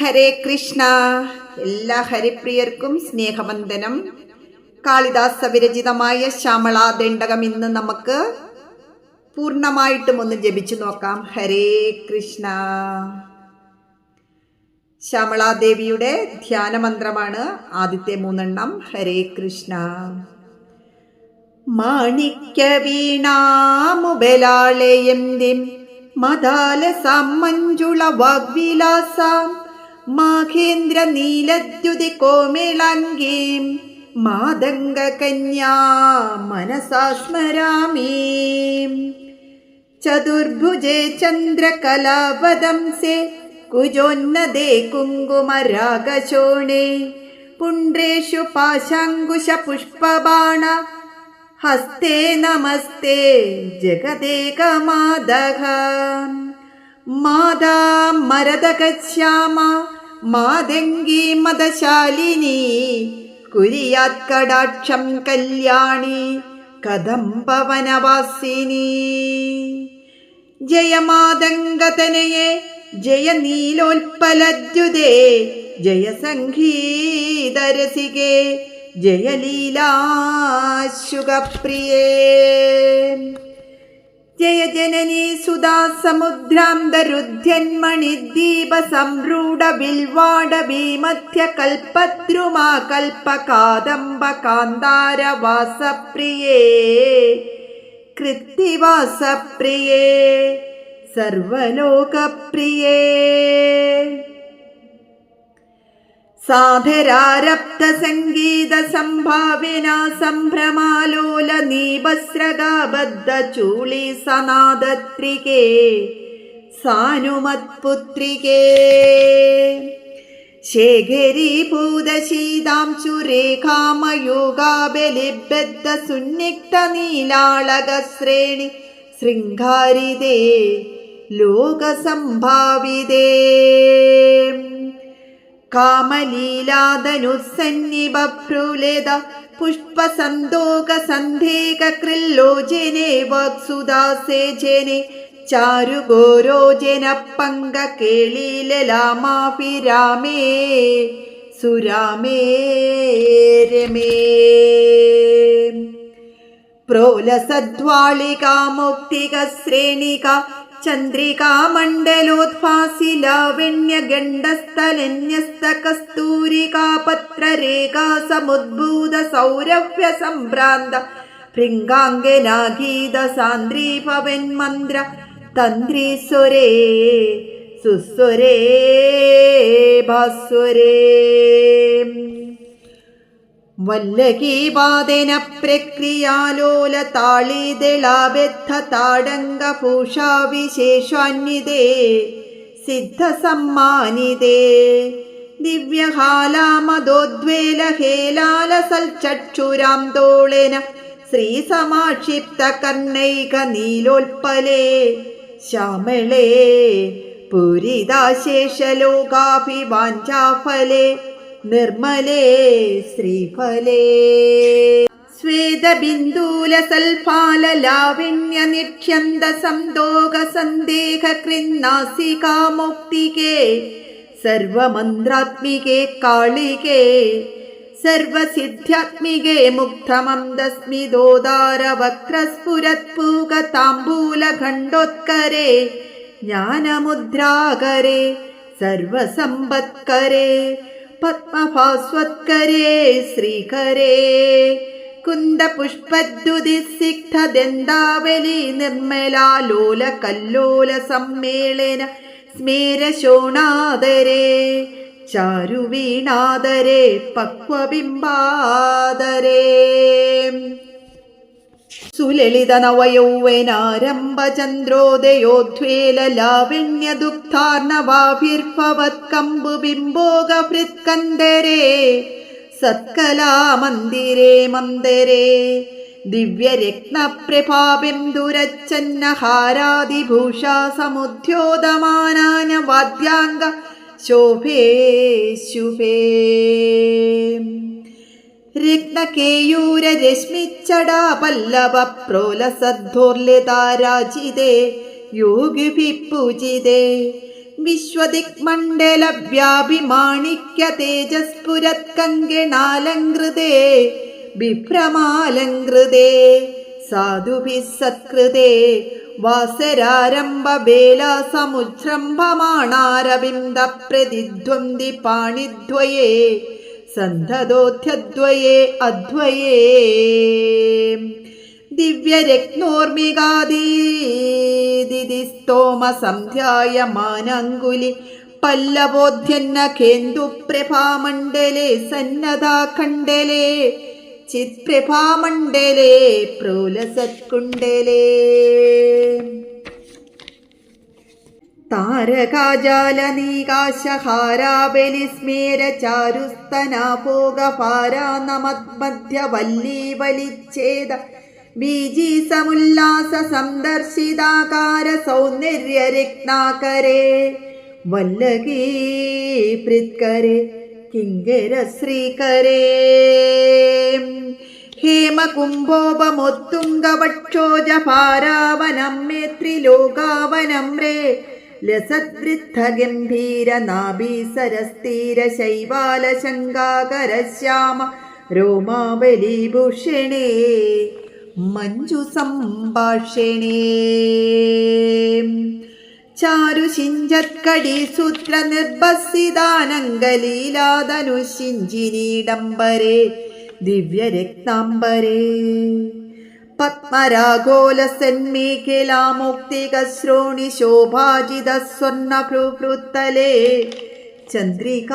ഹരേ കൃഷ്ണ. എല്ലാ ഹരിപ്രിയർക്കും സ്നേഹവന്ദനം. കാളിദാസ വിരചിതമായ ശ്യാമളാദണ്ഡകം ഇന്ന് നമുക്ക് പൂർണമായിട്ടും ഒന്ന് ജപിച്ചു നോക്കാം. ഹരേ കൃഷ്ണ. ശ്യാമളാദേവിയുടെ ധ്യാനമന്ത്രമാണ് ആദ്യത്തെ മൂന്നെണ്ണം. ഹരേ കൃഷ്ണ. മാണിക്യ വീണാമുബലാളയന്തിം മദാലസാം മഞ്ജുള വാഗ്വിലാസാം മാഘേന്ദ്ര നീലദ്യുതി കോമിളാംഗീം മാതംഗ കന്യാ മനസാ സ്മരാമീം. ചതുർഭുജേ ചന്ദ്രകലാവദംസേ കുജോന്നദേ കുങ്കുമരാഗശോണേ. പുണ്ട്രേഷു പാശാങ്കുശ പുഷ്പബാണ. ഹസ്തേ നമസ്തേ ജഗദേകമാദഘ മാതാ മരതകശ്യാമ. മാതംഗീ മതശാലിനി കുരിയാത് കടാക്ഷം കല്യാണി കദംബവനവാസിനി. ജയമാതംഗതനയെ ജയ നീലോൽപലദ്യുതേ ജയ സംഗീതരസികേ ജയലീലാശുഖപ്രിയേ ജയ ജനനീ സുധാ സമുദ്രാന്തരുദ്ധ്യന്മണിദ്ദീപ സംരൂഢ ബിൽവാട ഭീമധ്യ കൽപദ്രുമാ കൽപകാദംബ കാന്താരവാസപ്രിയേ കൃത്തിവാസപ്രിയേ. സർവലോകപ്രിയേ സാധരാരബ്ധ സംഗീത സംഭാവിന സംഭ്രമാലോല നീപസ്രഗാബദ്ധ ചൂളി സനാദത്രികേ സാനുമത്പുത്രികേ. ശേഖരീഭൂതശീതാംശുരേഖാമയോഗാബലിബദ്ധ സുന്നിഗ്ധ നീലാളകശ്രേണി ശൃംഗാരിതേ. ലോകസംഭാവിതേ. കാമലീലാതനുസന്നിബഭ്രുലിത പുഷ്പസന്തോകസന്ധേകൃല്ലോചനെ വക്സുദാസേജനെ ചാരുഗോരോജന പങ്ക കേളീലലാമാഭിരാമേ സുരാമേ രമേ. പ്രോലസദ്വാളികാ ശ്രേണിക ചന്ദ്രികാമണ്ഡലോദ്ഭാസി ലാവണ്യഗണ്ഡസ്ഥലന്യസ്തകസ്തൂരികാപത്രരേഖാ സമുദ്ഭൂത സൗരഭ്യ സംഭ്രാന്ത ഭൃംഗാംഗനാഗീത സാന്ദ്രീഭവന്മന്ത്ര തന്ത്രീസ്വരേ സുസ്വരേ ഭാസ്വരേ. വല്ലകീവാദന പ്രക്രിയാലോല താളീദളാബദ്ധ താടങ്കഭൂഷാ വിശേഷാന്വിതേ സിദ്ധസമ്മാനിതേ. ദിവ്യഹാലാമദോദ്വേലഹേലാലസൽചക്ഷുരാന്തോളന ശ്രീസമാക്ഷിപ്ത കർണൈക നീലോൽപലേ ശ്യാമളേ പൂരിതാശേഷലോകാഭിവാഞ്ചാഫലേ. നിർമ്മലേ ശ്രീഫലേ. സ്വേദബിന്ദൂലസൽഫാലലാവിണ്യ നിക്ഷ്യന്ത സന്തോക സന്ദേഹ കൃന്നാസികാമുക്തികേ സർവമന്ത്രാത്മികേ കാളികേ സർവസിദ്ധ്യാത്മികേ മുഗ്ധമന്ദസ്മിതോദാര വക്രസ്ഫുരത്പൂകതാംബൂലഖണ്ഡോത്കരേ ജ്ഞാനമുദ്രാകരേ സർവസമ്പത്കരേ. പത്മഭാസ്വത്കരേ ശ്രീകരേ കുന്ദപുഷ്പദ്യുതിസിഗ്ധദന്താവലി നിർമ്മലാലോല കല്ലോല സമ്മേളന സ്മേരശോണാദരേ ചാരുവീണാദരേ പക്വബിംബാദരേ മന്ദരേ. ദിവ്യരത്നപ്രഭാബിന്ദുരച്ചന്നഹാരാദിഭൂഷാ സമുദ്യോതമാനാന വാദ്യാംഗ ശോഭേ. ബിംബോഗഭൃത്കന്ദരേ രത്നകേയൂരരശ്മിച്ചടാ പല്ലവ പ്രോലസദ്ധോർലിതാരാജിതേ യോഗിഭിഃ പൂജിതേ വിശ്വദിക്മണ്ഡല വ്യാപിമാണിക്യ തേജസ്ഫുരത്കങ്കണാലങ്കൃതേ വിഭ്രമാലങ്കൃതേ സാധുഭിः സത്കൃതേ വാസരാരംഭ സന്ധതോധ്യദ്വയേ അദ്വയേ. ദിവ്യരത്നോർമികാദീദിസ്തോമ സന്ധ്യായമാനങ്കുലി പല്ലവോധ്യന്ന കേന്ദുപ്രഭാമണ്ഡലേ സന്നദാഖണ്ഡലേ. ചിത്പ്രഭാമണ്ഡലേ പ്രോലസത്കുണ്ഡലേ. താരകാജാലനീകാശഹാരാബലിസ്മേരചാരുസ്തനാഭോഗഭാരാനമദ്മധ്യവല്ലീവലിച്ഛേദ ബീജീസമുല്ലാസ സന്ദർശിതാകാര സൗന്ദര്യരത്നാകരേ വല്ലകീ പൃത്കരേ കിങ്കര ശ്രീകരേ ഹേമകുംഭോപമൊത്തുംഗവക്ഷോജഭാരാവനം മേ ത്രിലോകാവനം രേ ലസദ്വൃദ്ധഗംഭീരനാഭീസരസ്ഥീരശൈവാലശങ്കാകരശ്യാമ രോമാവലീഭൂഷണേ മഞ്ജു സംഭാഷണേ ചാരുശിഞ്ചത്കടി സൂത്ര നിർഭസിതാനങ്കലീലാധനുഷിഞ്ചിനീഡംബരേ ദിവ്യരക്താംബരേ. പത്മരാഗോലസന്മേഖലാമുക്തികശ്രോണി ശോഭാജിത സ്വർണഭ്രുഭൃത്തലേ ചന്ദ്രികാശീതളേ.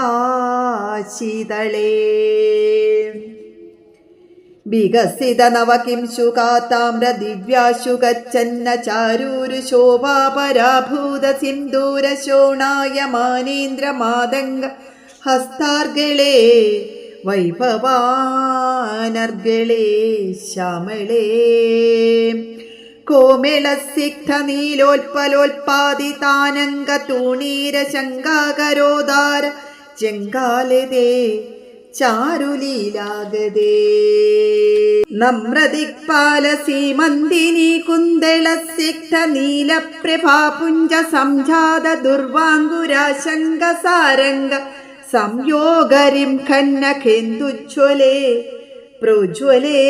വികസിത നവകിംശുകാതാമ്ര ദിവ്യാശുഗച്ഛന്ന ചാരൂരു ശോഭാപരാഭൂത സിന്ദൂര ശോണായ മാനേന്ദ്ര മാതംഗ ഹസ്താർഗളേ വൈഭവാനർഗളേ ശ്യാമളേ. കോമിളസിഗ്ധ നീലോൽപലോൽപാദിതാനംഗ തൂണീര ശങ്കാകരോദാര ചെങ്കാലതേ ചാരുലീലാഗതേ. നമ്രദിക്പാലസീമന്ദിനി കുന്ദളസിഗ്ധ നീലപ്രഭാപുഞ്ച സംജാത ദുർവാങ്കുരാശങ്ക സാരംഗ സംയോഗരിം ഖന്ന ഖേന്ദുജ്വലേ പ്രോജ്വലേ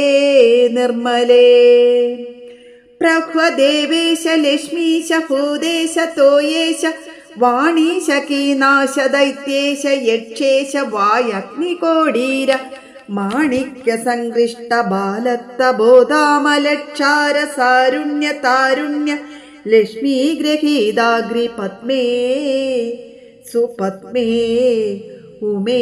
നിർമ്മലേ. പ്രഹ്വദേവേശ ലക്ഷ്മീശ ഭൂദേശ തോയേശ വാണീശ കീനാശ ദൈത്യേശ യക്ഷേശ വായഗ്നികോടീര മാണിക്യ സങ്കൃഷ്ട ബാലത്ത ബോധാമലക്ഷാര സാരുണ്യ താരുണ്യ ലക്ഷ്മീ ഗ്രഹീതാഗ്രി പത്മേ സുപത്മേ. ഉമേ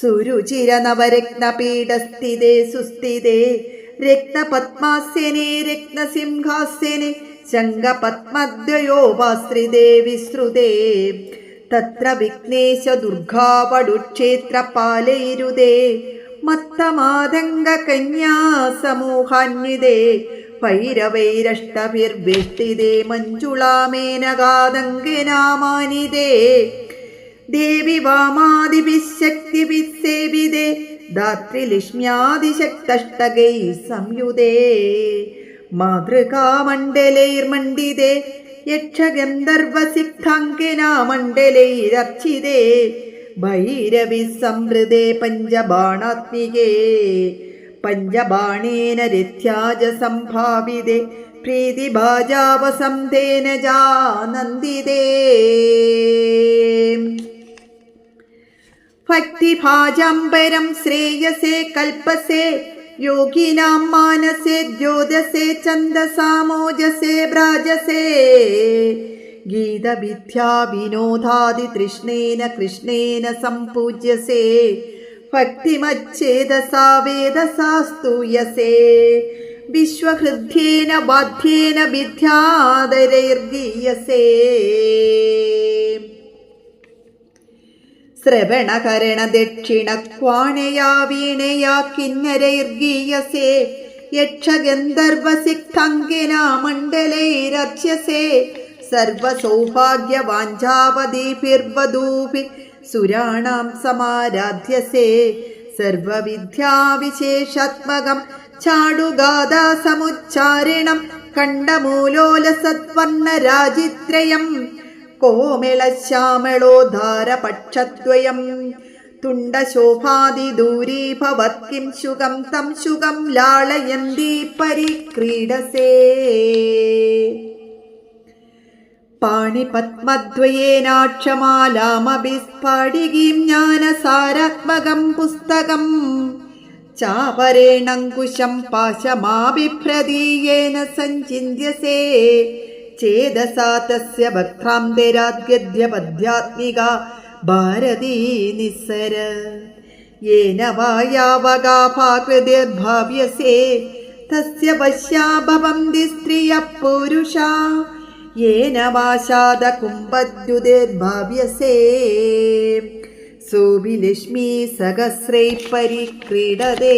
സുരുചിര നവരത്നപീഠസ്ഥിതേ സുസ്ഥിതേ. രക്തപത്മാസ്യനെ രക്തസിംഹാസ്യനെ ശങ്കപത്മദ്വയോപാശ്രിതേ വിശ്രുതേ. തത്ര വിഘ്നേശ ദുർഗാവടുക്ഷേത്രപാലൈരുതേ മത്തമാതംഗ കന്യാസമൂഹാന്വിതേ ഭൈരവൈരഷ്ടഭിർവേഷ്ടിതേ മഞ്ജുളാമേനകാതങ്കനാമാനിതേ. ദേവി വാമാദിഭിശക്തിഭിസേവിതേ ധാത്രിലക്ഷ്മ്യാദിശക്തഷ്ടകൈ സംയുതേ. മാതൃകാമണ്ഡലൈർമണ്ഡിതേ യക്ഷഗന്ധർവസിദ്ധാങ്കിനാമണ്ഡലൈരർച്ചിതേ. ഭൈരവി സംവൃതേ പഞ്ചബാണാത്മികേ. പഞ്ചബാണേന രഥ്യാജ സംഭാവിതേ പ്രീതിഭാജാവസന്ധേന ജാനന്ദിതേ. ഭക്തിഭാജാംബരം ശ്രേയസേ കൽപ്പസേ യോഗിനാം മാനസേ ദ്യോതസേ ചന്ദസാമോജസേ ഭ്രാജസേ ഗീതവിദ്യാ വിനോദാദി തൃഷ്ണേന കൃഷ്ണേന സംപൂജ്യസേ ഭക്തിമച്ഛേദസാ വേദസാ സ്തൂയസേ വിശ്വഹൃദ്യേന ബാധ്യേന വിദ്യാദരൈർഗീയസേ ശ്രവണകരണ ദക്ഷിണ ക്വാണയാ വീണയാ കിന്നരൈർഗീയസേ യക്ഷഗന്ധർവസിക്തങ്കിനാ മണ്ഡലൈരർച്യസേ സർവസൗഭാഗ്യവാഞ്ചാവതീഭിർവധൂഭി സുരാണാം സമാരാധ്യസേ. സർവവിദ്യാവിശേഷാത്മകം ചാടുഗാഥാ സമുച്ചാരിണം കണ്ടമൂലോലസത്വർണരാജിത്രയം കോമിളശ്യാമളോധാരപക്ഷദ്വയം തുണ്ടശോഭാതിദൂരീഭവത്കിം ശുഗം തം ശുഗം ലാളയന്തി പരിക്രീഡസേ പാണിപത്മദ്വയേനാക്ഷമാലാമഭിസ്ഫാടികീം ജ്ഞാനസാരാത്മകം പുസ്തകം. ചാപരേണങ്കുശം പാശമാഭിഭ്രതീയേന സഞ്ചിന്യസേ ചേതസാ തസ്യ ഭക്രാന്തരാദ്യപദ്യാത്മിക ഭാരതീ നിസ്സര. യേന വായാവകാഭാകൃതിർഭാവ്യസേ തസ്യ വശ്യാഭവന്തി സ്ത്രീയ പുരുഷാ യേന വാശാദ കുംഭദ്യുതിർഭാവ്യസേ സഹസ്രൈ പരിക്രീഡതേ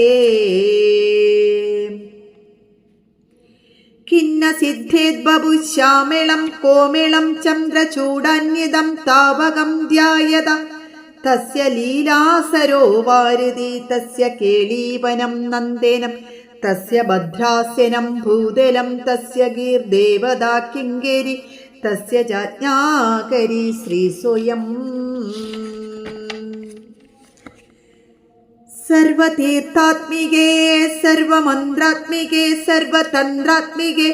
ഖിന്ന സിദ്ധേദ്ബഭുശ്യാമിളം കോമിളം ചന്ദ്രചൂടാന്യതം താവകം ധ്യായത തസ്യ ലീലാസരോ വാരുതി തസ്യ കേളീവനം നന്ദേനം തസ്യ ഭദ്രാസ്യനം ഭൂതലം തസ്യ ഗീർദേവതാ കിങ്കേരി തസ്യ ജാജ്ഞാകരി ശ്രീ സ്വയം സർവതീർത്ഥാത്മികേ സർവമന്ത്രാത്മികേ സർവതന്ത്രാത്മികേ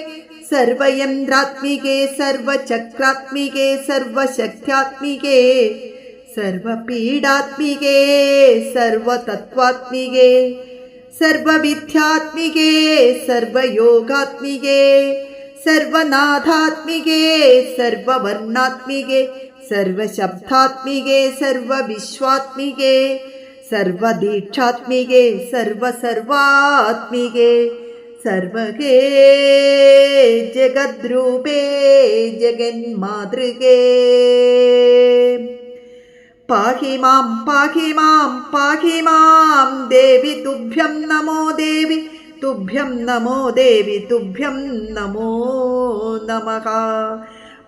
സർവയന്ത്രാത്മികേ സർവചക്രാത്മികേ സർവശക്ത്യാത്മികേ സർവപീഡാത്മികേ സർവതത്വാത്മികേ सर्वविद्यात्मिके सर्वयोगात्मिके सर्वनाथात्मिके सर्ववर्णात्मिके सर्वशब्दात्मिके सर्वविश्वात्मिके सर्वदीक्षात्मिके सर्वसर्वात्मिके सर्वगे जगद्रूपे जगन्मातृगे പാഹി മാം പാഹി മാം പാഹി മാം. ദേവി തുഭ്യം നമോ ദേവി തുഭ്യം നമോ ദേവി തുഭ്യം നമോ നമ.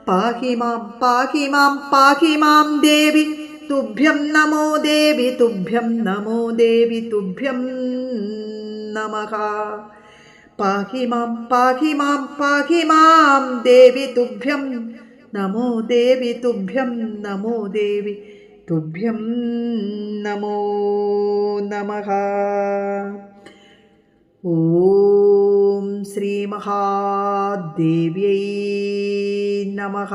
പാഹി മാം പാഹി മാം പാഹി മാം ദേവി തുഭ്യം നമോ ദേവി തുഭ്യം നമോ ദേവി തുഭ്യം നമ. പാഹി മാം പാഹി മാം പാഹി മാം. ദേവി തുഭ്യം നമോ ദേവി തുഭ്യം നമോ ദേവി. तुभ्यं नमो नमः। ॐ श्रीमहादेव्यै नमः।